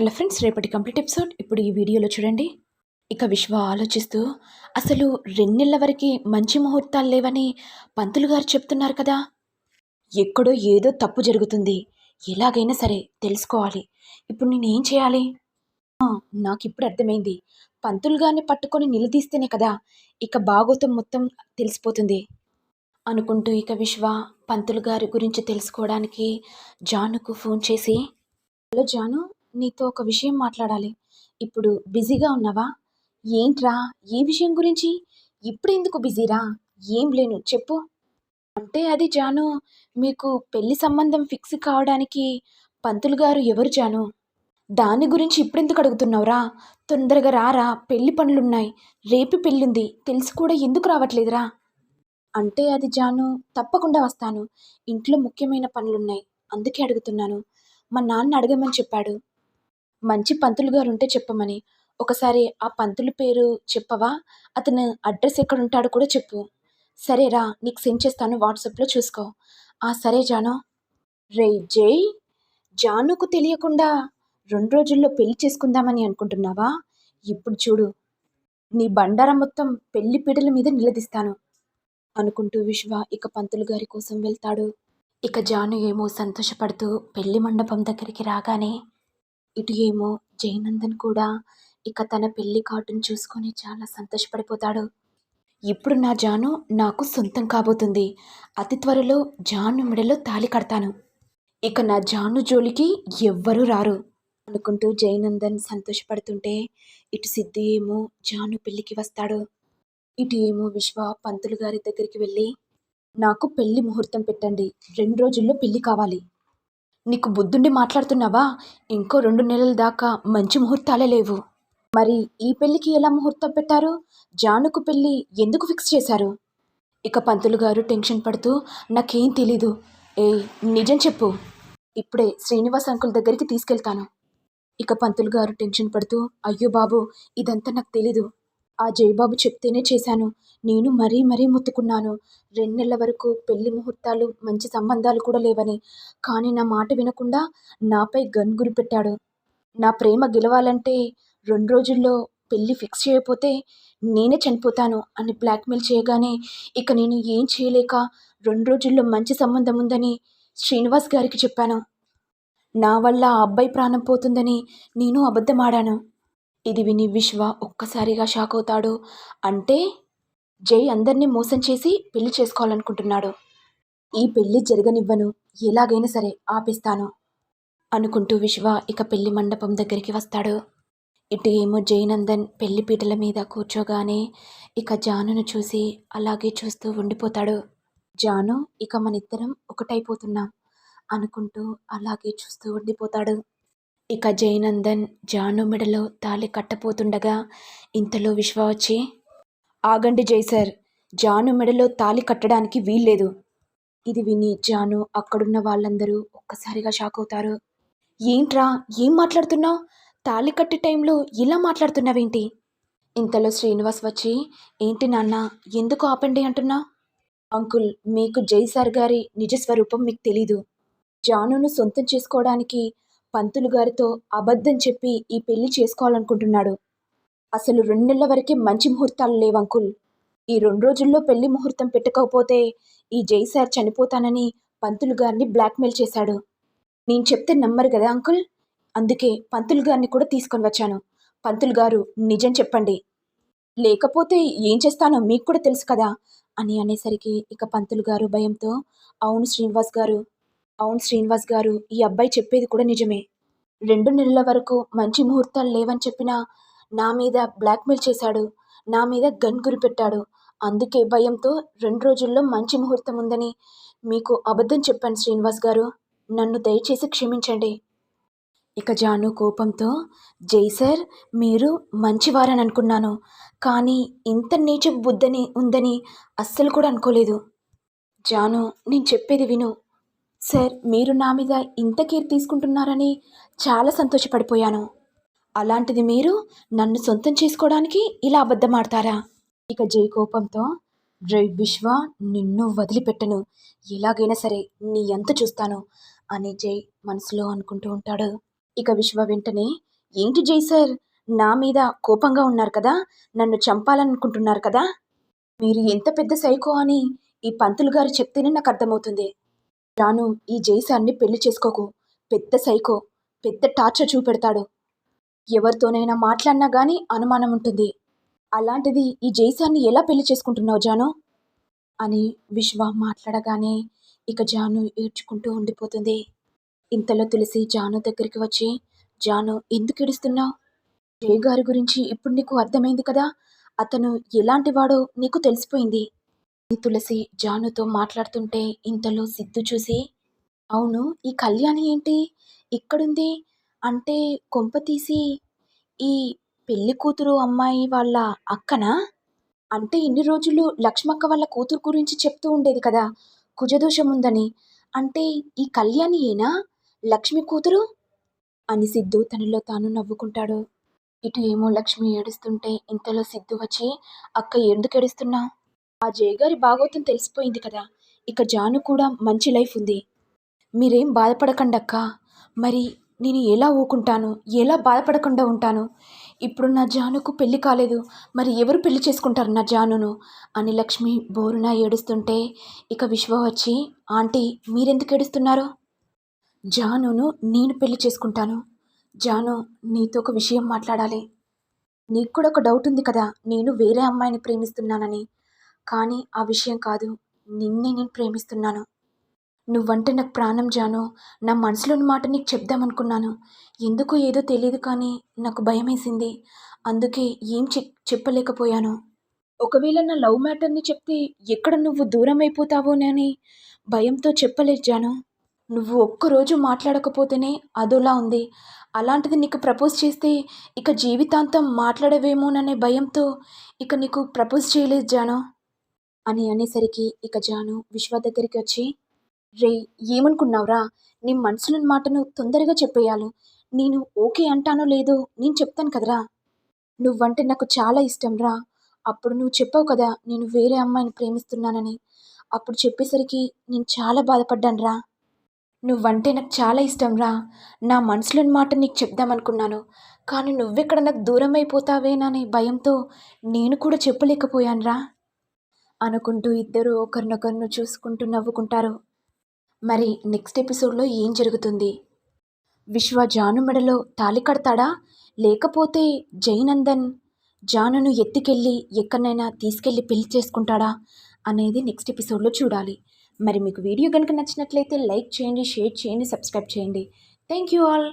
Hello friends రేపటి complete episode. ఇప్పుడు ఈ వీడియోలో చూడండి. ఇక విశ్వ ఆలోచిస్తూ అసలు రెండేళ్ళ వరకు మంచి ముహూర్తాలు లేవని పంతులు గారు చెప్తున్నారు కదా. ఎక్కడో ఏదో తప్పు జరుగుతుంది. ఎలాగైనా సరే తెలుసుకోవాలి. ఇప్పుడు నేనేం చేయాలి? నాకు ఇప్పుడు అర్థమైంది. పంతులు గారిని పట్టుకొని నిలదీస్తేనే కదా ఇక బాగోతం మొత్తం తెలిసిపోతుంది. అనుకుంటూ ఇక విశ్వ పంతులు గారి గురించి తెలుసుకోవడానికి జానుకు ఫోన్ చేసి హలో జాను నీతో ఒక విషయం మాట్లాడాలి. ఇప్పుడు బిజీగా ఉన్నావా? ఏంట్రా? ఏ విషయం గురించి? ఇప్పుడు ఎందుకు బిజీరా? ఏం లేను. చెప్పు. అంటే అది జాను మీకు పెళ్ళి సంబంధం ఫిక్స్ కావడానికి పంతులు గారు ఎవరు జాను? దాని గురించి ఇప్పుడెందుకు అడుగుతున్నావురా? తొందరగా రారా. పెళ్ళి పనులున్నాయి. రేపు పెళ్ళుంది. తెలిసి కూడా ఎందుకు రావట్లేదురా? అంటే అది జాను తప్పకుండా వస్తాను. ఇంట్లో ముఖ్యమైన పనులున్నాయి. అందుకే అడుగుతున్నాను. మా నాన్న అడగమని చెప్పాడు. మంచి పంతులు గారు ఉంటే చెప్పమని. ఒకసారి ఆ పంతులు పేరు చెప్పవా? అతను అడ్రస్ ఎక్కడ ఉంటాడో కూడా చెప్పు. సరేరా నీకు సెండ్ చేస్తాను వాట్సాప్లో చూసుకో. ఆ సరే జాను. రే జై! జానుకు తెలియకుండా రెండు రోజుల్లో పెళ్ళి చేసుకుందామని అనుకుంటున్నావా? ఇప్పుడు చూడు. నీ బండారం మొత్తం పెళ్ళి పీటల మీద నిలదీస్తాను. అనుకుంటూ విశ్వ ఇక పంతులు గారి కోసం వెళ్తాడు. ఇక జాను ఏమో సంతోషపడుతూ పెళ్ళి మండపం దగ్గరికి రాగానే ఇటు ఏమో జయనందన్ కూడా ఇక తన పెళ్ళి కార్డును చూసుకొని చాలా సంతోషపడిపోతాడు. ఇప్పుడు నా జాను నాకు సొంతం కాబోతుంది. అతి త్వరలో జాను మెడలో తాళి కడతాను. ఇక నా జాను జోలికి ఎవ్వరూ రారు. అనుకుంటూ జయనందన్ సంతోషపడుతుంటే ఇటు సిద్ధు ఏమో జాను పెళ్ళికి వస్తాడు. ఇటు ఏమో విశ్వ పంతులు గారి దగ్గరికి వెళ్ళి నాకు పెళ్ళి ముహూర్తం పెట్టండి. రెండు రోజుల్లో పెళ్ళి కావాలి. నీకు బుద్ధుండి మాట్లాడుతున్నావా? ఇంకో రెండు నెలల దాకా మంచి ముహూర్తాలే లేవు. మరి ఈ పెళ్ళికి ఎలా ముహూర్తం పెట్టారు? జానుకు పెళ్ళి ఎందుకు ఫిక్స్ చేశారు? ఇక పంతులు గారు టెన్షన్ పడుతూ నాకేం తెలీదు. ఏ నిజం చెప్పు. ఇప్పుడే శ్రీనివాస్ అంకుల్ దగ్గరికి తీసుకెళ్తాను. ఇక పంతులు గారు టెన్షన్ పడుతూ అయ్యో బాబు ఇదంతా నాకు తెలీదు. ఆ జయబాబు చెప్తేనే చేశాను. నేను మరీ మరీ ముత్తుకున్నాను. రెండు నెలల వరకు పెళ్ళి ముహూర్తాలు మంచి సంబంధాలు కూడా లేవని. కానీ నా మాట వినకుండా నాపై గన్ గురి పెట్టాడు. నా ప్రేమ గెలవాలంటే రెండు రోజుల్లో పెళ్ళి ఫిక్స్ చేయకపోతే నేనే చనిపోతాను అని బ్లాక్మెయిల్ చేయగానే ఇక నేను ఏం చేయలేక రెండు రోజుల్లో మంచి సంబంధం ఉందని శ్రీనివాస్ గారికి చెప్పాను. నా వల్ల ఆ అబ్బాయి ప్రాణం పోతుందని నేను అబద్ధమాడాను. ఇది విని విశ్వ ఒక్కసారిగా షాక్ అవుతాడు. అంటే జై అందరినీ మోసం చేసి పెళ్ళి చేసుకోవాలనుకుంటున్నాడు. ఈ పెళ్ళి జరగనివ్వను. ఎలాగైనా సరే ఆపిస్తాను అనుకుంటూ విశ్వ ఇక పెళ్ళి మండపం దగ్గరికి వస్తాడు. ఇటు ఏమో జయనందన్ పెళ్ళి పీటల మీద కూర్చోగానే ఇక జానును చూసి అలాగే చూస్తూ ఉండిపోతాడు. జాను ఇక మనిద్దరం ఒకటైపోతున్నాం అనుకుంటూ అలాగే చూస్తూ ఉండిపోతాడు. ఇక జయనందన్ జాను మెడలో తాళి కట్టపోతుండగా ఇంతలో విశ్వ వచ్చి ఆగండి జై సార్ జాను మెడలో తాళి కట్టడానికి వీల్లేదు ఇది విని జాను అక్కడున్న వాళ్ళందరూ ఒక్కసారిగా షాక్ అవుతారు. ఏంట్రా ఏం మాట్లాడుతున్నావు? తాళి కట్టే టైంలో ఇలా మాట్లాడుతున్నావేంటి ఇంతలో శ్రీనివాస్ వచ్చి ఏంటి నాన్న ఎందుకు ఆపండి అంటున్నా? అంకుల్ మీకు జై సార్ గారి నిజ స్వరూపం మీకు తెలీదు. జానును సొంతం చేసుకోవడానికి పంతులు గారితో అబద్ధం చెప్పి ఈ పెళ్ళి చేసుకోవాలనుకుంటున్నాడు. అసలు రెండు నెలల వరకే మంచి ముహూర్తాలు లేవు అంకుల్. ఈ రెండు రోజుల్లో పెళ్ళి ముహూర్తం పెట్టకపోతే ఈ జై సార్ చనిపోతానని పంతులు గారిని బ్లాక్మెయిల్ చేశాడు. నేను చెప్తే నమ్మరు కదా అంకుల్? అందుకే పంతులు గారిని కూడా తీసుకొని వచ్చాను. పంతులు గారు నిజం చెప్పండి. లేకపోతే ఏం చేస్తానో మీకు కూడా తెలుసు కదా అని అనేసరికి ఇక పంతులు గారు భయంతో అవును శ్రీనివాస్ గారు అవును శ్రీనివాస్ గారు ఈ అబ్బాయి చెప్పేది కూడా నిజమే. రెండు నెలల వరకు మంచి ముహూర్తాలు లేవని చెప్పినా నా మీద బ్లాక్మెయిల్ చేశాడు నా మీద గన్ గురిపెట్టాడు అందుకే భయంతో రెండు రోజుల్లో మంచి ముహూర్తం ఉందని మీకు అబద్ధం చెప్పాను శ్రీనివాస్ గారు. నన్ను దయచేసి క్షమించండి. ఇక జాను కోపంతో జై సార్ మీరు మంచివారని అనుకున్నాను. కానీ ఇంత నీచ బుద్ధని ఉందని అస్సలు కూడా అనుకోలేదు. జాను నేను చెప్పేది విను. సార్ మీరు నా మీద ఇంత కేర్ తీసుకుంటున్నారని చాలా సంతోషపడిపోయాను. అలాంటిది మీరు నన్ను సొంతం చేసుకోవడానికి ఇలా అబద్ధమాడతారా? ఇక జై కోపంతో డ్రై విశ్వ నిన్ను వదిలిపెట్టను. ఎలాగైనా సరే నీ ఎంత చూస్తాను అని జై మనసులో అనుకుంటూ ఉంటాడు. ఇక విశ్వ వెంటనే ఏంటి జై సార్ నా మీద కోపంగా ఉన్నారు కదా నన్ను చంపాలనుకుంటున్నారు కదా? మీరు ఎంత పెద్ద సైకో అని ఈ పంతులు గారు చెప్తేనే నాకు అర్థమవుతుంది. రాను ఈ జైసాన్ని పెళ్ళి చేసుకోకు. పెద్ద సైకో పెద్ద టార్చర్ చూపెడతాడు. ఎవరితోనైనా మాట్లాడినా గానీ అనుమానం ఉంటుంది. అలాంటిది ఈ జైసాన్ని ఎలా పెళ్ళి చేసుకుంటున్నావు జాను? అని విశ్వ మాట్లాడగానే ఇక జాను ఏడ్చుకుంటూ ఉండిపోతుంది. ఇంతలో తులసి జాను దగ్గరికి వచ్చి జాను ఎందుకు ఏడుస్తున్నావు? జయ గారి గురించి ఇప్పుడు నీకు అర్థమైంది కదా? అతను ఎలాంటి వాడో నీకు తెలిసిపోయింది. తులసి జానుతో మాట్లాడుతుంటే ఇంతలో సిద్ధు చూసి అవును ఈ కళ్యాణి ఏంటి? ఇక్కడుంది? అంటే కొంప తీసి ఈ పెళ్ళి కూతురు అమ్మాయి వాళ్ళ అక్కనా? అంటే ఇన్ని రోజులు లక్ష్మక్క వాళ్ళ కూతురు గురించి చెప్తూ ఉండేది కదా కుజదోషం ఉందని అంటే ఈ కళ్యాణి ఏనా? లక్ష్మి కూతురు? అని సిద్ధు తనలో తాను నవ్వుకుంటాడు. ఇటు ఏమో లక్ష్మి ఏడుస్తుంటే ఇంతలో సిద్ధు వచ్చి అక్క ఎందుకు ఏడుస్తున్నావు ఆ జయగారి బాగోతం తెలిసిపోయింది కదా. ఇక జాను కూడా మంచి లైఫ్ ఉంది. మీరేం బాధపడకండక్క. మరి నేను ఎలా ఊకుంటాను? ఎలా బాధపడకుండా ఉంటాను? ఇప్పుడు నా జానుకు పెళ్ళి కాలేదు. మరి ఎవరు పెళ్ళి చేసుకుంటారు నా జానును? అని లక్ష్మి బోరున ఏడుస్తుంటే ఇక విశ్వ వచ్చి ఆంటీ మీరెందుకు ఏడుస్తున్నారు? జానును నేను పెళ్ళి చేసుకుంటాను. జాను నీతో ఒక విషయం మాట్లాడాలి. నీకు కూడా ఒక డౌట్ ఉంది కదా. నేను వేరే అమ్మాయిని ప్రేమిస్తున్నానని. కానీ ఆ విషయం కాదు. నిన్నే నేను ప్రేమిస్తున్నాను. నువ్వంటే నాకు ప్రాణం జాను. నా మనసులోని మాట నీకు చెప్దామనుకున్నాను. ఎందుకు ఏదో తెలియదు కానీ నాకు భయమేసింది. అందుకే ఏం చె- చెప్పలేకపోయాను. ఒకవేళ నా లవ్ మ్యాటర్ని చెప్తే ఎక్కడ నువ్వు దూరం అయిపోతావోనని భయంతో చెప్పలేదు జాను. నువ్వు ఒక్కరోజు మాట్లాడకపోతేనే అదోలా ఉంది. అలాంటిది నీకు ప్రపోజ్ చేస్తే ఇక జీవితాంతం మాట్లాడవేమోననే భయంతో ఇక నీకు ప్రపోజ్ చేయలేదు జాను. అని అనేసరికి ఇక జాను విశ్వ దగ్గరికి వచ్చి రే ఏమనుకున్నావురా? నీ మనసులోని మాటను తొందరగా చెప్పేయాలి. నేను ఓకే అంటానో లేదో నేను చెప్తాను కదరా. నువ్వంటే నాకు చాలా ఇష్టం రా అప్పుడు నువ్వు చెప్పావు కదా నేను వేరే అమ్మాయిని ప్రేమిస్తున్నానని. అప్పుడు చెప్పేసరికి నేను చాలా బాధపడ్డాను రా నువ్వంటే నాకు చాలా ఇష్టం రా నా మనసులోని మాట నీకు చెప్దామనుకున్నాను. కానీ నువ్వెక్కడ నాకు దూరం అయిపోతావేననే భయంతో నేను కూడా చెప్పలేకపోయాను రా అనుకుంటూ ఇద్దరు ఒకరినొకరిని చూసుకుంటూ నవ్వుకుంటారు. మరి నెక్స్ట్ ఎపిసోడ్లో ఏం జరుగుతుంది? విశ్వ జాను మెడలో తాళి కడతాడా? లేకపోతే జైనందన్ జానును ఎత్తుకెళ్ళి ఎక్కడైనా తీసుకెళ్ళి పెళ్ళి చేసుకుంటాడా అనేది నెక్స్ట్ ఎపిసోడ్లో చూడాలి. మరి మీకు వీడియో కనుక నచ్చినట్లయితే లైక్ చేయండి షేర్ చేయండి సబ్స్క్రైబ్ చేయండి. Thank you all.